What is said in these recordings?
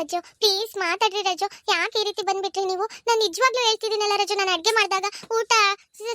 ರಜು please ಮಾತಾಡ್ರಿ ರಜು. ಯಾಕೆ ಈ ರೀತಿ ಬಂದ್ಬಿಟ್ರಿ ನೀವು? ನಾನು ನಿಜವಾಗ್ಲೂ ಹೇಳ್ತಿದ್ದೀನಲ್ಲ ರಜು, ನಾನು ಅಡ್ಗೆ ಮಾಡಿದಾಗ ಊಟ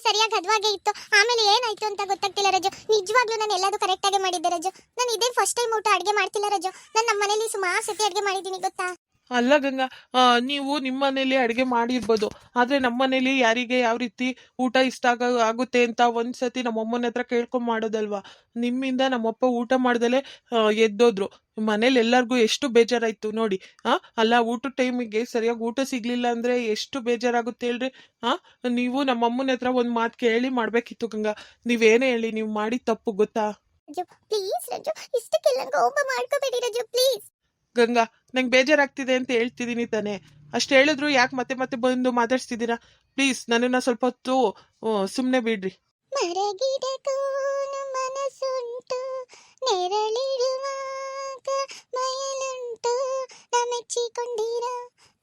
ಸರಿಯಾಗಿ ಹದವಾಗೇ ಇತ್ತು. ಆಮೇಲೆ ಏನಾಯ್ತು ಅಂತ ಗೊತ್ತಾಗ್ತಿಲ್ಲ ರಜು. ನಿಜವಾಗ್ಲೂ ನಾನು ಎಲ್ಲದೂ ಕರೆಕ್ಟಾಗಿ ಮಾಡಿದ್ದೆ ರಜು. ನಾನು ಇದೇ ಫಸ್ಟ್ ಟೈಮ್ ಊಟ ಅಡುಗೆ ಮಾಡ್ತಿಲ್ಲ ರಜು. ನಾನು ನಮ್ಮ ಮನೇಲಿ ಸುಮಾರು ಸತಿ ಅಡುಗೆ ಮಾಡಿದ್ದೀನಿ, ಗೊತ್ತಾ? ಅಲ್ಲ ಗಂಗಾ ಆ, ನೀವು ನಿಮ್ಮ ಮನೇಲಿ ಅಡುಗೆ ಮಾಡಿರ್ಬೋದು. ಆದರೆ ನಮ್ಮ ಮನೇಲಿ ಯಾರಿಗೆ ಯಾವ ರೀತಿ ಊಟ ಇಷ್ಟ ಆಗ ಆಗುತ್ತೆ ಅಂತ ಒಂದ್ಸತಿ ನಮ್ಮಮ್ಮನ ಹತ್ರ ಕೇಳ್ಕೊಂಡು ಮಾಡೋದಲ್ವಾ? ನಿಮ್ಮಿಂದ ನಮ್ಮಪ್ಪ ಊಟ ಮಾಡ್ದಲೆ ಆ, ಎದ್ದೋದ್ರು. ಮನೇಲಿ ಎಲ್ಲರಿಗೂ ಎಷ್ಟು ಬೇಜಾರಾಯ್ತು ನೋಡಿ ಆ? ಅಲ್ಲ ಊಟದ ಟೈಮಿಗೆ ಸರಿಯಾಗಿ ಊಟ ಸಿಗ್ಲಿಲ್ಲ ಅಂದ್ರೆ ಎಷ್ಟು ಬೇಜಾರಾಗುತ್ತೆ ಹೇಳ್ರಿ? ಆ? ನೀವು ನಮ್ಮಮ್ಮನ ಹತ್ರ ಒಂದು ಮಾತು ಕೇಳಿ ಮಾಡ್ಬೇಕಿತ್ತು ಗಂಗಾ. ನೀವೇನೇ ಹೇಳಿ ನೀವು ಮಾಡಿದ ತಪ್ಪು ಗೊತ್ತಾ? ರಜು ಪ್ಲೀಸ್ ರಜು ಇಷ್ಟಕ್ಕೆಲ್ಲ ಕೋಪ ಮಾಡ್ಕೋಬೇಡಿ ರಜು ಪ್ಲೀಸ್. ಗಂಗಾ ನಂಗೆ ಬೇಜಾರಾಗ್ತಿದೆ ಅಂತ ಹೇಳ್ತಿದ್ದೀನಿ ತಾನೆ. ಅಷ್ಟು ಹೇಳಿದ್ರು ಯಾಕೆ ಮತ್ತೆ ಮತ್ತೆ ಬಂದು ಮಾತಾಡ್ಸ್ತಿದ್ದೀರಾ? ಪ್ಲೀಸ್ ನನ್ನನ್ನ ಸ್ವಲ್ಪ ಹೊತ್ತು ಸುಮ್ಮನೆ ಬಿಡ್ರಿ. ಮರಗಿಡಕ್ಕೂ ಮನಸ್ಸುಂಟು ನೆರಳಿರುವಾಗ ಮಯಲುಂಟು. ನಾ ಮೆಚ್ಚಿಕೊಂಡಿರ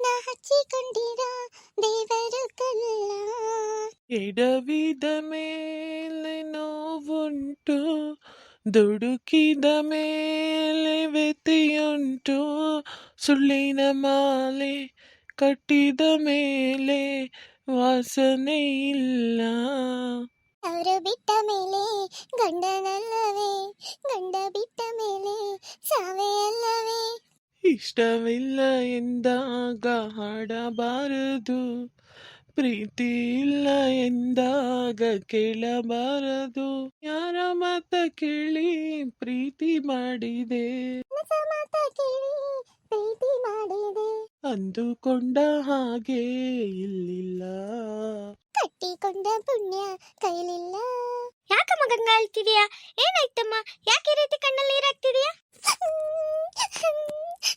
ನಾ ಹಚ್ಚಿಕೊಂಡಿರ ದೇವರು ಕಲ್ಲ. ಎಡವಿದ ಮೇಲೆ ನೋವುಂಟು ದುಡುಕಿದ ಮೇಲೆ ವ್ಯತಿಯುಂಟು ಸುಳ್ಳಿನ ಮಾಲೆ ಕಟ್ಟಿದ ಮೇಲೆ ವಾಸನೆ ಇಲ್ಲ. ಅವರು ಬಿಟ್ಟ ಮೇಲೆ ಗಂಡನಲ್ಲವೇ ಗಂಡ ಬಿಟ್ಟ ಮೇಲೆ ಸಾವೇ ಅಲ್ಲವೇ ಇಷ್ಟವಿಲ್ಲ ಎಂದಾಗ ಹಾಡಬಾರದು ಪ್ರೀತಿ ಇಲ್ಲ ಎಂದಾಗ ಕೇಳಬಾರದು. ಯಾರ ಮಾತ ಕೇಳಿ ಪ್ರೀತಿ ಮಾಡಿದೆ. ಹೊಸ ಮಾತ ಕೇಳಿ ಪ್ರೀತಿ ಮಾಡಿದೆ ಅಂದುಕೊಂಡ ಹಾಗೆ ಇಲ್ಲಿಲ್ಲ. ಕಟ್ಟಿಕೊಂಡ ಪುಣ್ಯ ಕೈಲಿಲ್ಲ. ಯಾಕಮ್ಮ ಗಂಗಾ ಅಳ್ತಿದ್ಯಾ ಏನಾಯ್ತಮ್ಮ? ಯಾಕೆ ಈ ರೀತಿ ಕಣ್ಣಲ್ಲಿ ನೀರಾಗ್ತಿದೀಯಾ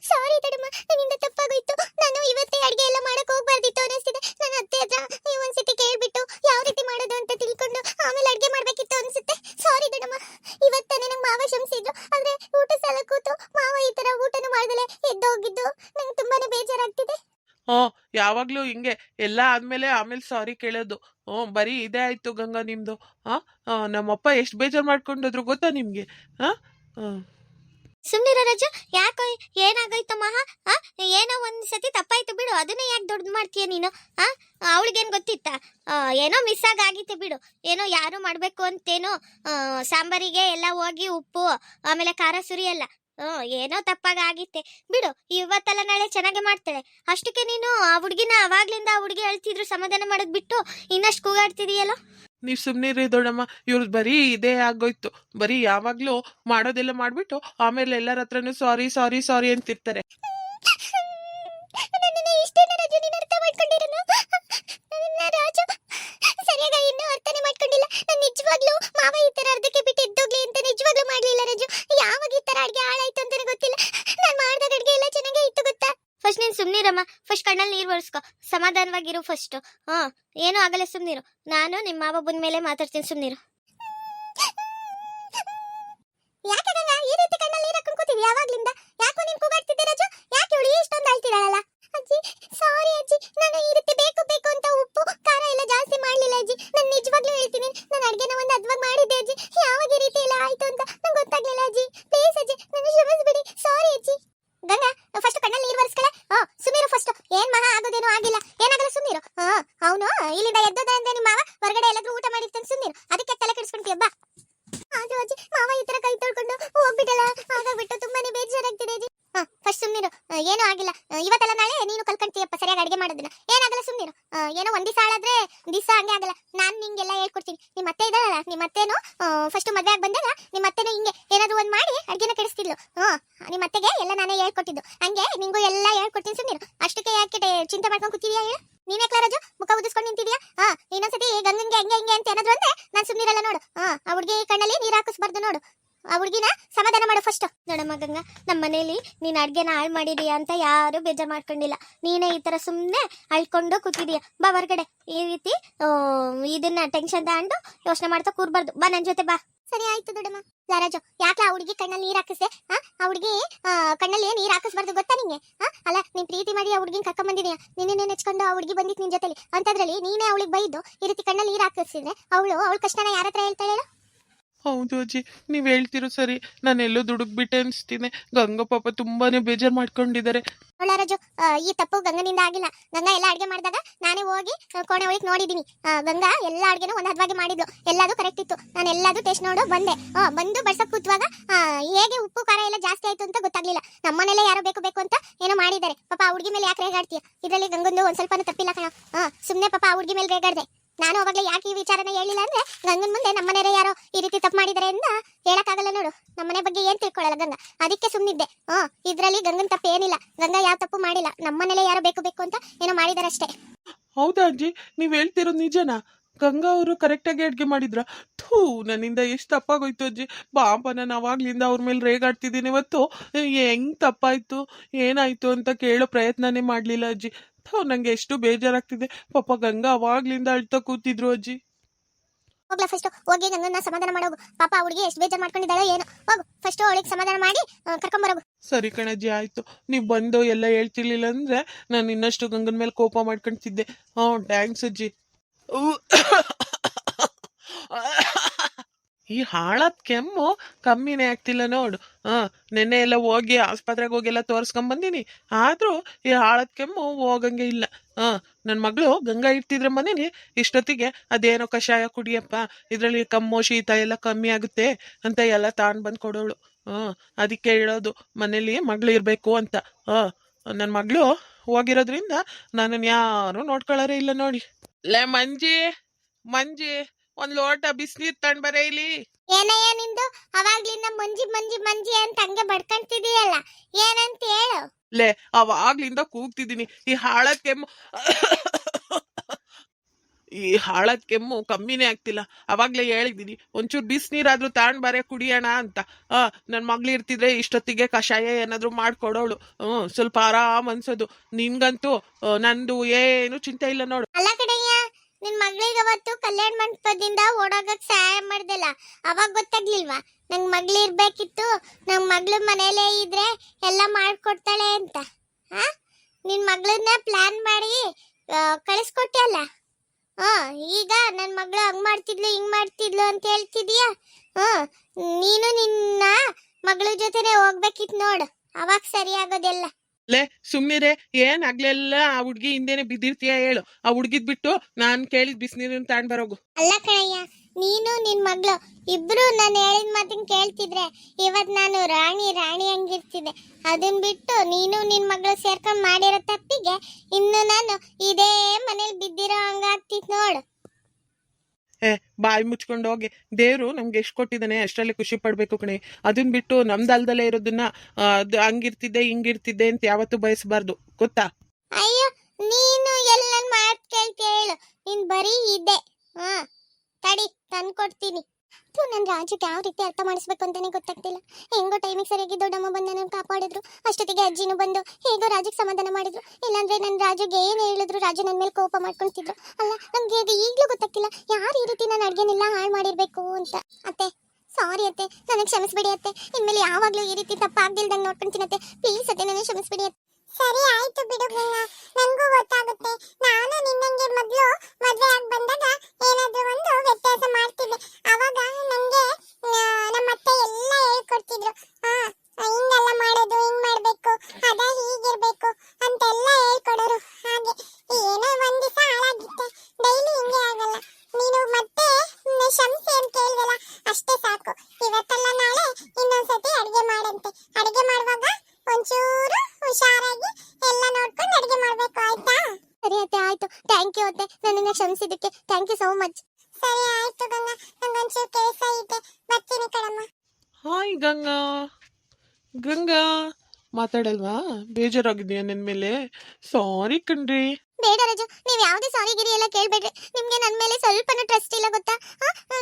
ಸಾರಿ ತಡಮ್ಮ ನನ್ನಿಂದ ತಪ್ಪಾಗೋಯ್ತು. ನಾನು ಇವತ್ತೇ ಅಡಿಗೆ ಎಲ್ಲ ಮಾಡಕ್ ಹೋಗ್ಬಾರ್ದಿತ್ತು ಅನಿಸ್ತಿದೆ. ನನ್ನ ಅತ್ತೆ ಹತ್ರ ನೀವು ಒಂದ್ಸತಿ ಕೇಳ್ಬಿಟ್ಟು ಯಾವ ರೀತಿ ಮಾಡೋದು ಅಂತ ತಿಳ್ಕೊಂಡು ಆಮೇಲೆ ಅಡಿಗೆ ಮಾಡ್ಬೇಕಿತ್ತು ಅನ್ಸುತ್ತೆ. ಸಾರಿ ತಡಮ್ಮ ಇವತ್ತೇ ನಂಗೆ ಮಾವ ಶಂಸಿದ್ರು. ಆದ್ರೆ ಊಟ ಸಲ ಕೂತು ಈ ತರ ಊಟನು ಮಾಡ್ದಲೆ ಎದ್ದೋಗಿದ್ದು. ನಂಗೆ ತುಂಬಾನೇ ಬೇಜಾರಾಗ್ತಿದೆ. ಹ್ಞೂ ಯಾವಾಗಲೂ ಹಿಂಗೆ ಎಲ್ಲ ಆದಮೇಲೆ ಆಮೇಲೆ ಸಾರಿ ಕೇಳೋದು. ಹ್ಞೂ ಬರೀ ಇದೇ ಆಯ್ತು ಗಂಗಾ ನಿಮ್ದು. ಹಾ ನಮ್ಮಪ್ಪ ಎಷ್ಟು ಬೇಜಾರು ಮಾಡ್ಕೊಂಡಿದ್ರು ಗೊತ್ತಾ ನಿಮ್ಗೆ? ಹಾಂ ಹ್ಮ್. ಸುಮ್ನಿರ ರಜು ಯಾಕೋ ಮಹಾ? ಹಾ ಏನೋ ಒಂದ್ ಸತಿ ತಪ್ಪಾಯ್ತು ಬಿಡು. ಅದನ್ನೇ ಯಾಕೆ ದೊಡ್ಡದು ಮಾಡ್ತೀಯ ನೀನು? ಹಾ ಅವಳಿಗೇನು ಗೊತ್ತಿತ್ತ? ಏನೋ ಮಿಸ್ ಆಗಿತ್ತು ಬಿಡು. ಏನೋ ಯಾರು ಮಾಡಬೇಕು ಅಂತೇನೋ ಆ, ಸಾಂಬಾರಿಗೆ ಎಲ್ಲ ಹೋಗಿ ಉಪ್ಪು ಆಮೇಲೆ ಖಾರ ಸುರಿ ಎಲ್ಲ. ಹ್ಮ್ ಏನೋ ತಪ್ಪಾಗ ಆಗಿತ್ತೆ ಬಿಡು ಇವತ್ತಲ್ಲ ನಾಳೆ ಚೆನ್ನಾಗೆ ಮಾಡ್ತಾಳೆ. ಅಷ್ಟಕ್ಕೆ ನೀನು ಆ ಹುಡುಗಿನ ಅವಾಗ್ಲಿಂದ ಆ ಹುಡುಗಿ ಅಳ್ತಿದ್ರು ಸಮಾಧಾನ ಮಾಡೋದ್ ಬಿಟ್ಟು ಇನ್ನಷ್ಟು ಕೂಗಾಡ್ತಿದೀಯಲ್ಲ? ನೀವ್ ರೀ ದೊಡ್ಡಮ್ಮ ಇವ್ರದ್ದು ಬರೀ ಇದೇ ಆಗೋಯ್ತು. ಬರೀ ಯಾವಾಗ್ಲೂ ಮಾಡೋದೆಲ್ಲ ಮಾಡ್ಬಿಟ್ಟು ಆಮೇಲೆ ಎಲ್ಲರ ಹತ್ರನು ಸಾರಿ ಸಾರಿ ಸಾರಿ ಅಂತಿರ್ತಾರೆ. ಸರಿಯಾಗಿ ಇನ್ನೂ ಅರ್ಥನೇ ಮಾಡ್ಕೊಂಡಿಲ್ಲ. ನಾನು ನಿಜವಾಗ್ಲೂ ಮಾವ ಈ ತರ ಅರ್ಧಕ್ಕೆ ಬಿಟ್ಟು ಎದ್ದೋಗ್ಲಿ ಅಡ್ಗೆ ಹಾಳಾಯ್ತು ಅಂತಾನೆ ಗೊತ್ತಿಲ್ಲ. ನಾನು ಮಾಡಿದ ಅಡ್ಗೆ ಎಲ್ಲ ಚೆನ್ನಾಗೇ ಇತ್ತು ಗೊತ್ತಾ? ಫಸ್ಟ್ ನೀನ್ ಸುಮ್ನಿರಮ್ಮ ಫಸ್ಟ್ ಕಣ್ಣಲ್ಲಿ ನೀರು ಬರ್ಸ್ಕೊ ಸಮಾಧಾನವಾಗಿರು ಫಸ್ಟ್ ಹಾ ಏನೂ ಆಗಲ್ಲ ಸುಮ್ನಿರು ನಾನು ನಿಮ್ಮ ಮಾವ ಬಂದ ಮೇಲೆ ಮಾತಾಡ್ತೀನಿ ಸುಮ್ನಿರು ಯಾಕೆ ಈ ರೀತಿ ಕಣ್ಣಲ್ಲಿ ನೀರು ಹಾಕೊಂಡು ಯಾವಾಗ್ಲಿಂದ ಸುಮೀರು ಹಾ, ಅವನು ಇಲ್ಲಿಂದ ಎದ್ದದ ಅಂದ್ರೆ ನಿಮ್ಮ ಮಾವ ಹೊರಗಡೆ ಎಲ್ಲಾದ್ರೂ ಊಟ ಮಾಡಿರ್ತಾನೆ ಸುಮ್ನಿರು. ಅದಕ್ಕೆ ತಲೆ ಕೆಡಿಸ್ಕೊಂತೀಯ ಬಾ. ಆದ್ರೂ ಅಜ್ಜಿ ಮಾವ ಈ ತರ ಕೈ ತೊಳ್ಕೊಂಡು ಹೋಗ್ಬಿಟ್ಟಲ್ಲ. ಆಗಾಗ್ಬಿಟ್ಟು ತುಂಬಾನೇ ಬೇಜಾರಾಗ್ತಿದೆ ಅಜ್ಜಿ ಹಾ, ಫಸ್ಟ್ ಸುಮ್ನಿರು. ಏನೂ ಆಗಿಲ್ಲ. ಇವತ್ತಲ್ಲ ನಾಳೆ ನೀನು ಕಲ್ಕೊಂತೀಯಪ್ಪ ಸರಿಯಾಗಿ ಅಡಿಗೆ ಮಾಡೋದನ್ನ. ಏನಾಗಲ್ಲ ಸುಮ್ನಿರು. ಏನೋ ಒಂದ್ ದಿವಸ ಹಾಳಾದ್ರೆ ದಿವಸ ಹಂಗೆ ಆಗಲ್ಲ. ನಾನು ನಿಂಗೆಲ್ಲ ಹೇಳ್ಕೊಡ್ತೀನಿ. ನಿಮ್ಮ ಅತ್ತೆ ಇದಲ್ಲ ನಿಮ್ಮ ಅತ್ತೇನು ಫಸ್ಟ್ ಮದ್ವೆ ಆಗಿ ಬಂದಾಗ ನಿಮ್ಮ ಅತ್ತೆನೂ ಹಿಂಗೆ ಏನಾದ್ರು ಒಂದ್ ಮಾಡಿ ಅಡಿಗೆನ ಕೆಡಿಸ್ತಿದ್ಲು. ಹಾ ನಿಮ್ಮ ಅತ್ತೆಗೆ ಎಲ್ಲ ನಾನೇ ಹೇಳ್ಕೊಟ್ಟಿದ್ದು. ಹಂಗೆ ನಿಂಗೂ ಎಲ್ಲ ಹೇಳ್ಕೊಡ್ತೀನಿ ಸುಮ್ನಿರು. ಅಷ್ಟಕ್ಕೆ ಯಾಕೆ ಚಿಂತೆ ಮಾಡ್ಕೊಂಡು ಕೂತಿದ್ಯಾ ಹೇಳು. ನೀನೇ ರಾಜು ಮುಖ ಉದಿಸ್ಕೊಂಡು ನಿಂತಿದ್ಯಾ? ಹಾ ಇನ್ನೊಂದ್ಸತಿ ಗಂಗಂಗೆ ಹಂಗೆ ಹಿಂಗೆ ಅಂತ ಏನಾದ್ರು ಅಂದ್ರೆ ನಾನು ಸುಮ್ಮನಿರಲ್ಲ ನೋಡು. ಹಾ ಆ ಹುಡುಗಿ ಕಣ್ಣಲ್ಲಿ ನೀರು ಹಾಕಿಸ್ಬಾರ್ದು ನೋಡು. ಆ ಹುಡುಗಿನ ಸಮಾಧಾನ ಮಾಡು ಫಸ್ಟ್ ನೋಡಮ್ಮ ಗಂಗಾ ನಮ್ಮ ಮನೇಲಿ ನೀನು ಅಡ್ಗೆನ ಹಾಳು ಮಾಡಿದೀಯ ಅಂತ ಯಾರು ಬೇಜಾರು ಮಾಡ್ಕೊಂಡಿಲ್ಲ. ನೀನೇ ಈ ತರ ಸುಮ್ಮನೆ ಅಳ್ಕೊಂಡು ಕೂತಿದೀಯ? ಬಾ ಹೊರಗಡೆ. ಈ ರೀತಿ ಇದನ್ನ ಟೆನ್ಷನ್ ತಗೊಂಡು ಯೋಚನೆ ಮಾಡ್ತಾ ಕೂರ್ಬಾರ್ದು. ಬಾ ನನ್ನ ಜೊತೆ ಬಾ. ಸರಿ ಆಯ್ತು ದೊಡ್ಡಮ್ಮ. ಲಾರಾಜು ಯಾಕೆ ಆ ಹುಡುಗಿ ಕಣ್ಣಲ್ಲಿ ನೀರು ಹಾಕಿಸ್ದೆ? ಆ ಹುಡುಗಿ ಕಣ್ಣಲ್ಲಿ ನೀರು ಹಾಕಿಸ್ಬಾರ್ದು ಗೊತ್ತಾ ನಿಂಗೆ? ಅಲ್ಲ, ನೀನ್ ಪ್ರೀತಿ ಮಾಡಿ ಆ ಹುಡುಗಿನ ಕರ್ಕೊಂಡ್ ಬಂದಿದೀಯ? ನಿನ್ನೆ ನೆಚ್ಕೊಂಡು ಆ ಹುಡುಗಿ ಬಂದಿತ್ತು ನಿನ್ ಜೊತೆಲಿ. ಅಂತದ್ರಲ್ಲಿ ನೀನೇ ಅವಳಿಗೆ ಬೈದು ಈ ರೀತಿ ಕಣ್ಣಲ್ಲಿ ನೀರು ಹಾಕಿಸಿದ್ರೆ ಅವಳು, ಅವಳ ಕಷ್ಟನ ಯಾರ ಹತ್ರ ಹೇಳ್ತಾಳೆ ಹೇಳು? ಹೌದು ಅಜ್ಜಿ. ನೀವ್ ಹೇಳ್ತಿರೋ ಸರಿ. ನಾನು ಎಲ್ಲೋ ದುಡುಕ್ಬಿಟ್ಟೆ ಅನ್ಸ್ತೀನಿ ಗಂಗ ಪಾಪ ತುಂಬಾನೇ ಬೇಜಾರ್ ಮಾಡ್ಕೊಂಡಿದ್ದಾರೆ. ಆ, ಈ ತಪ್ಪು ಗಂಗನಿಂದ ಆಗಿಲ್ಲ. ಗಂಗಾ ಎಲ್ಲ ಅಡಿಗೆ ಮಾಡಿದಾಗ ನಾನೇ ಹೋಗಿ ಕೋಣೆ ಒಳಗೆ ನೋಡಿದೀನಿ ಗಂಗಾ ಎಲ್ಲ ಅಡ್ಗೆನೂ ಒಂದ್ ಹದವಾಗಿ ಮಾಡಿದ್ಲು. ಎಲ್ಲದೂ ಕರೆಕ್ಟ್ ಇತ್ತು. ನಾನು ಎಲ್ಲದೂ ಟೇಸ್ಟ್ ನೋಡು ಬಂದೆ. ಬಂದು ಬಡ್ಸಕ್ ಕೂತ್ವಾಗ ಹೇಗೆ ಉಪ್ಪು ಖಾರ ಎಲ್ಲ ಜಾಸ್ತಿ ಆಯ್ತು ಅಂತ ಗೊತ್ತಾಗ್ಲಿಲ್ಲ. ನಮ್ಮನೇಲೆ ಯಾರೋ ಬೇಕು ಬೇಕು ಅಂತ ಏನೋ ಮಾಡಿದ್ದಾರೆ. ಪಾಪ ಆ ಹುಡುಗಿ ಮೇಲೆ ಯಾಕೆ ರೇಗಾಡ್ತೀಯ? ಇದರಲ್ಲಿ ಗಂಗೊಂದು ಒಂದ್ ಸ್ವಲ್ಪನೂ ತಪ್ಪಿಲ್ಲ ಕಣ. ಸುಮ್ನೆ ಪಾಪ ಆ ಹುಡುಗಿ ಮೇಲೆ ರೇಗಾಡ್ದೆ. ನಾನು ಅವಾಗಲೇ ಯಾಕೆ ಈ ವಿಚಾರನ ಹೇಳಿಲ್ಲ ಅಂದ್ರೆ ಗಂಗನ್ ಮುಂದೆ ನಮ್ಮನೆಯವರೇ ಯಾರೋ ಈ ರೀತಿ ತಪ್ಪು ಮಾಡಿದರೆ ಅಂತ ಹೇಳಕ್ಕಾಗಲ್ಲ ನೋಡು. ನಮ್ಮನೆ ಬಗ್ಗೆ ಏನ್ ತಿಳ್ಕೊಳ್ಳಲ್ಲ ಗಂಗಾ. ಅದಕ್ಕೆ ಸುಮ್ನಿದ್ದೆ. ಹಾ ಇದ್ರಲ್ಲಿ ಗಂಗನ್ ತಪ್ಪು ಏನಿಲ್ಲ. ಗಂಗಾ ಯಾವ ತಪ್ಪು ಮಾಡಿಲ್ಲ. ನಮ್ಮನೇಲೆ ಯಾರು ಬೇಕು ಬೇಕು ಅಂತ ಏನೋ ಮಾಡಿದಾರಷ್ಟೇ ಹೌದಾ ಅಜ್ಜಿ? ನೀವ್ ಹೇಳ್ತಿರೋದು ನಿಜನಾ? ಗಂಗಾ ಅವರು ಕರೆಕ್ಟಾಗಿ ಅಡ್ಗೆ ಮಾಡಿದ್ರ? ಥೂ, ನನ್ನಿಂದ ಎಷ್ಟು ತಪ್ಪಾಗೋಯ್ತು ಅಜ್ಜಿ. ಪಾಪ ನಾನು ಅವಾಗ್ಲಿಂದ ಅವ್ರ ಮೇಲೆ ರೇಗಾಡ್ತಿದ್ದೀನಿ ಇವತ್ತು. ಹೆಂಗ್ ತಪ್ಪಾಯ್ತು? ಏನಾಯ್ತು ಅಂತ ಕೇಳೋ ಪ್ರಯತ್ನನೇ ಮಾಡ್ಲಿಲ್ಲ ಅಜ್ಜಿ. ಥೂ, ನಂಗೆ ಎಷ್ಟು ಬೇಜಾರಾಗ್ತಿದೆ. ಪಾಪ ಗಂಗಾ ಅವಾಗ್ಲಿಂದ ಅಳ್ತಾ ಕೂತಿದ್ರು ಅಜ್ಜಿ. ಹೋಗ್ಲಾ ಫಸ್ಟ್ ಹೋಗಿ ನನ್ನನ್ನ ಸಮಾಧಾನ ಮಾಡೋಗು ಪಾಪ ಹುಡುಗಿ ಎಷ್ಟು ಬೇಜಾರು ಮಾಡ್ಕೊಂಡಿದ್ದಾಳೆ ಏನು. ಹೋಗು ಫಸ್ಟ್ ಅವಳಿಗೆ ಸಮಾಧಾನ ಮಾಡಿ ಕರ್ಕೊಂಬರೋಗು ಸರಿ ಕಣಜ್ಜಿ, ಆಯ್ತು. ನೀವು ಬಂದು ಎಲ್ಲ ಹೇಳ್ತಿರ್ಲಿಲ್ಲ ಅಂದ್ರೆ ನಾನು ಇನ್ನಷ್ಟು ಗಂಗನ ಮೇಲೆ ಕೋಪ ಮಾಡ್ಕೊಂತಿದ್ದೆ ಹ್ಞೂ ಥ್ಯಾಂಕ್ಸ್ ಅಜ್ಜಿ. ಈ ಹಾಳಾದ ಕೆಮ್ಮು ಕಮ್ಮಿನೇ ಆಗ್ತಿಲ್ಲ ನೋಡು. ಹಾ ನೆನ್ನೆ ಎಲ್ಲ ಹೋಗಿ ಆಸ್ಪತ್ರೆಗೆ ಹೋಗಿ ಎಲ್ಲ ತೋರಿಸ್ಕೊಂಡ್ ಬಂದಿನಿ. ಆದ್ರೂ ಈ ಹಾಳಾದ ಕೆಮ್ಮು ಹೋಗಂಗೆ ಇಲ್ಲ. ಹಾಂ ನನ್ನ ಮಗಳು ಗಂಗಾ ಇರ್ತಿದ್ರೆ ಮನೇಲಿ ಇಷ್ಟೊತ್ತಿಗೆ ಅದೇನೋ ಕಷಾಯ ಕುಡಿಯಪ್ಪ, ಇದರಲ್ಲಿ ಕಮ್ಮು, ಶೀತ ಎಲ್ಲ ಕಮ್ಮಿ ಆಗುತ್ತೆ ಅಂತ ಎಲ್ಲ ತಾಂಡ್ ಬಂದು ಕೊಡೋಳು. ಹಾಂ ಅದಕ್ಕೆ ಹೇಳೋದು, ಮನೇಲಿ ಮಗಳು ಇರಬೇಕು ಅಂತ. ಹಾಂ ನನ್ನ ಮಗಳು ಹೋಗಿರೋದ್ರಿಂದ ನನ್ನ ಯಾರು ನೋಡ್ಕೊಳ್ಳೋರೇ ಇಲ್ಲ ನೋಡಿ. ಲೇ ಮಂಜಿ ಮಂಜಿ. ಒಂದ್ ಲೋಟ ಬಿಸಿನೀರ್ ತಂಡ್ ಬರೇ ಇಲ್ಲಿ. ಏನಯ್ಯ ನಿಂದು? ಅವಾಗ್ಲಿಂದ ಮಂಜಿ ಮಂಜಿ ಮಂಜಿ ಅಂತ ಹಂಗೆ ಬಡ್ಕೊಂತಿದೀಯಲ್ಲ. ಏನಂತ ಹೇಳು? ಲೇ ಅವಾಗ್ಲಿಂದ ಕೂಗ್ತಿದ್ದೀನಿ ಈ ಹಾಳದ್ ಕೆಮ್ಮು ಈ ಹಾಳದ್ ಕೆಮ್ಮು ಕಮ್ಮಿನೇ ಆಗ್ತಿಲ್ಲ. ಅವಾಗ್ಲೇ ಹೇಳಿದ್ದೀನಿ ಒಂಚೂರು ಬಿಸಿನೀರಾದ್ರೂ ತಾಂಡ್ ಬರೇ ಕುಡಿಯೋಣ ಅಂತ. ಆ ನನ್ ಮಗ್ಳು ಇರ್ತಿದ್ರೆ ಇಷ್ಟೊತ್ತಿಗೆ ಕಷಾಯ ಏನಾದ್ರು ಮಾಡ್ಕೊಡೋಳು. ಹ್ಮ್ ಸ್ವಲ್ಪ ಆರಾಮ್ ಅನ್ಸೋದು. ನಿನ್ಗಂತೂ ಆ, ನಂದು ಏನು ಚಿಂತೆ ಇಲ್ಲ ನೋಡು. ಅಲ್ಲ ಕಡೆಯ್ಯ ನಿನ್ ಮಗಳಿಗೆ ಅವತ್ತು ಕಲ್ಯಾಣ ಮಂಟಪದಿಂದ ಓಡೋಗಕ್ ಸಹಾಯ ಮಾಡ್ದಲ್ಲ, ಅವಾಗ ಗೊತ್ತಾಗ್ಲಿಲ್ವಾ? ನಂಗ್ ಮಗ್ಳು ಇರ್ಬೇಕಿತ್ತು, ನಂಗ್ ಮಗಳು ಮನೇಲೇ ಇದ್ರೆ ಎಲ್ಲ ಮಾಡ್ಕೊಡ್ತಾಳೆ ಅಂತ. ಹಾ ನಿನ್ ಮಗಳನ್ನ ಪ್ಲಾನ್ ಮಾಡಿ ಕಳಿಸ್ಕೊಟ್ಟಲ್ಲ ಹಾ ಈಗ ನನ್ ಮಗಳು ಹಂಗ್ ಮಾಡ್ತಿದ್ಲು, ಹಿಂಗ್ ಮಾಡ್ತಿದ್ಲು ಅಂತ ಹೇಳ್ತಿದೀಯಾ? ಹಾ ನೀನು ನಿನ್ನ ಮಗಳ ಜೊತೆನೆ ಹೋಗ್ಬೇಕಿತ್ತು ನೋಡು, ಅವಾಗ ಸರಿ ಆಗೋದೆಲ್ಲ ಲೇ, ಸುಮ್ನಿರೆ, ಏನ್ ಆಗ್ಲೆಲ್ಲ ಆ ಹುಡ್ಗಿ ಹಿಂದೆನೆ ಬಿದ್ದಿರ್ತೀಯ ಹೇಳು. ಆ ಹುಡ್ಗಿದ್ ಬಿಟ್ಟು ನಾನ್ ಕೇಳಿದ್ ಬಿಸಿನೀರನ್ ತಗೊಂಡ್ ಬರೋಗು. ಅಲ್ಲ ಕಣಯ್ಯ, ನೀನು ನಿನ್ ಮಗಳು, ಇಬ್ರು ನಾನು ಹೇಳಿದ ಮಾತಿನ ಕೇಳ್ತಿದ್ರೆ ಇವತ್ ನಾನು ರಾಣಿ ರಾಣಿ ಹಂಗಿರ್ತಿದ್ದೆ. ಅದನ್ ಬಿಟ್ಟು ನೀನು ನಿನ್ ಮಗಳು ಸೇರ್ಕೊಂಡ್ ಮಾಡಿರೋ ತಪ್ಪಿಗೆ ಇನ್ನು ನಾನು ಇದೇ ಮನೇಲಿ ಬಿದ್ದಿರೋ ಹಂಗಾಗ್ತಿತ್ ನೋಡು. ಏ ಬಾಯಿ ಮುಚ್ಕೊಂಡು ಹೋಗಿ. ದೇವರು ನಮ್ಗೆ ಎಷ್ಟು ಕೊಟ್ಟಿದ್ದಾನೆ ಅಷ್ಟರಲ್ಲಿ ಖುಷಿ ಪಡ್ಬೇಕು ಕಣೆ. ಅದನ್ನ ಬಿಟ್ಟು ನಮ್ದಲ್ದಲ್ಲೇ ಇರೋದನ್ನ ಅದು ಹಂಗಿರ್ತಿದ್ದೆ, ಹಿಂಗಿರ್ತಿದ್ದೆ ಅಂತ ಯಾವತ್ತೂ ಬಯಸಬಾರ್ದು. ಗೊತ್ತಾ? ಅಯ್ಯೋ, ನೀನು ಎಲ್ಲ ನನ್ನ ಮಾತು ಕೇಳ್ತೀಯ ಹೇಳು. ನೀನ್ ಬರೀ ಇದೆ ಹಾ, ತಡಿ, ತಂದ್ಕೊಡ್ತೀನಿ. ಥು, ರಾಜಕ್ಕೆ ಯಾವ ರೀತಿ ಅರ್ಥ ಮಾಡಿಸ್ಬೇಕು ಅಂತಾನೆ ಗೊತ್ತಾಗ್ತಿಲ್ಲ. ಹೆಂಗೋ ಟೈಮಿಗೆ ಸರಿಯಾಗಿ ದೊಡ್ಡಮ್ಮ ಬಂದು ನನ್ನ ಕಾಪಾಡಿದ್ರು. ಅಷ್ಟೊತ್ತಿಗೆ ಅಜ್ಜಿನೂ ಬಂದು ಹೇಗೋ ರಾಜುಗೆ ಸಮಾಧಾನ ಮಾಡಿದ್ರು. ಇಲ್ಲಾಂದ್ರೆ ನನ್ನ ರಾಜುಗೆ ಏನು ಹೇಳಿದ್ರು ರಾಜು ನನ್ನ ಮೇಲೆ ಕೋಪ ಮಾಡ್ಕೊಂತಿದ್ರು. ಅಲ್ಲ ನಮ್ಗೆ ಅದು ಈಗ್ಲೂ ಗೊತ್ತಾಗ್ತಿಲ್ಲ. ಯಾರು ಈ ರೀತಿ ನಾನು ಅಡ್ಗೆನೆಲ್ಲ ಹಾಳು ಮಾಡಿರ್ಬೇಕು ಅಂತ. ಅತ್ತೆ ಸಾರಿ ಅತ್ತೆ ನನಗೆ ಕ್ಷಮಿಸ್ಬಿಡಿ ಅತ್ತೆ. ಇನ್ಮೇಲೆ ಯಾವಾಗ್ಲೂ ಈ ರೀತಿ ತಪ್ಪಾಗ್ದಿಲ್ದಂಗೆ ನೋಡ್ಕೊಂತೀನಿ ಅತ್ತೆ ಪ್ಲೀಸ್ ಅತ್ತೆ ನನಗೆ ಕ್ಷಮಿಸ್ಬಿಡಿ ಅತ್ತೆ. ಸರಿ ಆಯ್ತು ಬಿಡು ನನಗೂ ಕ್ಷಮಿಸಿದ್ದಕ್ಕೆ ಥ್ಯಾಂಕ್ ಯು ಸೋ ಮಚ್ ಸರಿ ಆಯ್ತು ಗಂಗಾ. ನಂಗೊಂಚೂರು ಕೆಲಸ ಐತೆ ಬರ್ತೀನಿ ಕಣಮ್ಮ. ಹಾಯ್ ಗಂಗಾ. ಗಂಗಾ ಮಾತಾಡಲ್ವಾ? ಬೇಜಾರಾಗಿದ್ಯಾ ನನ್ನ ಮೇಲೆ? ಸಾರಿ ಕಣ್ರಿ. ಬೇಡ ರಜು ನೀವು ಯಾವ್ದೇ ಸಾರಿ ಗಿರಿ ಎಲ್ಲ ಕೇಳ್ಬೇಡ್ರಿ. ನಿಮಗೆ ನನ್ನ ಮೇಲೆ ಸ್ವಲ್ಪನೂ ಟ್ರಸ್ಟ್ ಇಲ್ಲ ಗೊತ್ತಾ?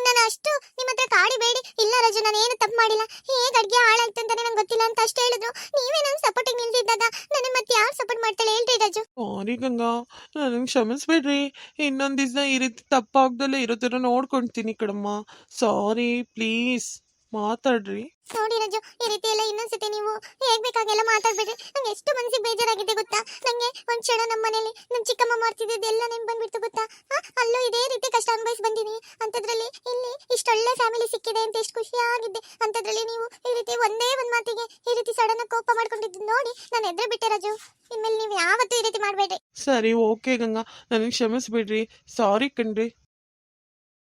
ನಾನು ಅಷ್ಟು ನಿಮ್ಮ ಹತ್ರ ಕಾಡಿ ಬೇಡಿ. ಇಲ್ಲ ರಜು ನಾನು ಏನು ತಪ್ಪು ಮಾಡಿಲ್ಲ. ಹೇಗ್ ಅಡ್ಗೆ ಹಾಳಾಯ್ತು ಅಂತಾನೆ ನಂಗೆ ಗೊತ್ತಿಲ್ಲ ಅಂತ ಅಷ್ಟೇ ಹೇಳಿದ್ರು. ನೀವೇ ನನ್ನ ಸಪೋರ್ಟಿಗೆ ನಿಲ್ದಿದ್ದಾಗ ನನಗೆ ಮತ್ತೆ ಯಾರು ಸಪೋರ್ಟ್ ಮಾಡ್ತಾಳೆ? ಹೇಳ್ರಿ ರಾಜು ಸಾರಿ ಗಂಗಾ ನನಗೆ ಕ್ಷಮಿಸ್ಬೇಡ್ರಿ. ಇನ್ನೊಂದ್ ದಿವ್ಸ ಈ ರೀತಿ ತಪ್ಪಾಗ್ದಲ್ಲೇ ಇರೋ ಥರ ನೋಡ್ಕೊಂತೀನಿ ಕಣಮ್ಮ. ಸಾರಿ ಪ್ಲೀಸ್ ಮಾತಾಡ್ರಿ. ನೋಡಿ ರಜು ಈ ರೀತಿ ಎಲ್ಲ ಇನ್ನೊಂದ್ಸತಿ ನೀವು ಹೇಗ್ ಬೇಕಾಗೆಲ್ಲ ಮಾತಾಡ್ಬೇಡ್ರಿ. ನಂಗೆ ಎಷ್ಟು ಮನಸ್ಸಿಗೆ ಬೇಜಾರಾಗಿದೆ ಗೊತ್ತಾ? ನಂಗೆ ಒಂದ್ ಕ್ಷಣ ನಮ್ಮ ಮನೇಲಿ ನಮ್ ಚಿಕ್ಕಮ್ಮ ಮಾಡ್ತಿದ್ದೆಲ್ಲ ನೆನ್ ಬಂದ್ಬಿಡ್ತು ಗೊತ್ತಾ? ಆ, ಅಲ್ಲೂ ಇದೇ ರೀತಿ ಕಷ್ಟ ಅನುಭವಿಸಿ ಬಂದಿನಿ ಅಂತದ್ರಲ್ಲಿ ಇಲ್ಲಿ ಇಷ್ಟೊಳ್ಳೆ ಫ್ಯಾಮಿಲಿ ಸಿಕ್ಕಿದೆ ಅಂತ ಎಷ್ಟು ಖುಷಿ ಆಗಿದ್ದೆ ಅಂತದ್ರಲ್ಲಿ ನೀವು ಈ ರೀತಿ ಒಂದೇ ಒಂದ್ ಮಾತಿಗೆ ಈ ರೀತಿ ಸಡನ್ ಕೋಪ ಮಾಡ್ಕೊಂಡಿದ್ದು ನೋಡಿ ನಾನು ಎದ್ರೆ ಬಿಟ್ಟೆ ರಾಜು. ನಿಮ್ಮಲ್ಲಿ ನೀವು ಯಾವತ್ತೂ ಈ ರೀತಿ ಮಾಡ್ಬೇಡ್ರಿ. ಸರಿ ಓಕೆ ಗಂಗಾ. ನನಗೆ ಕ್ಷಮಿಸ್ಬಿಡ್ರಿ. ಸಾರಿ ಕಣ್ರಿ.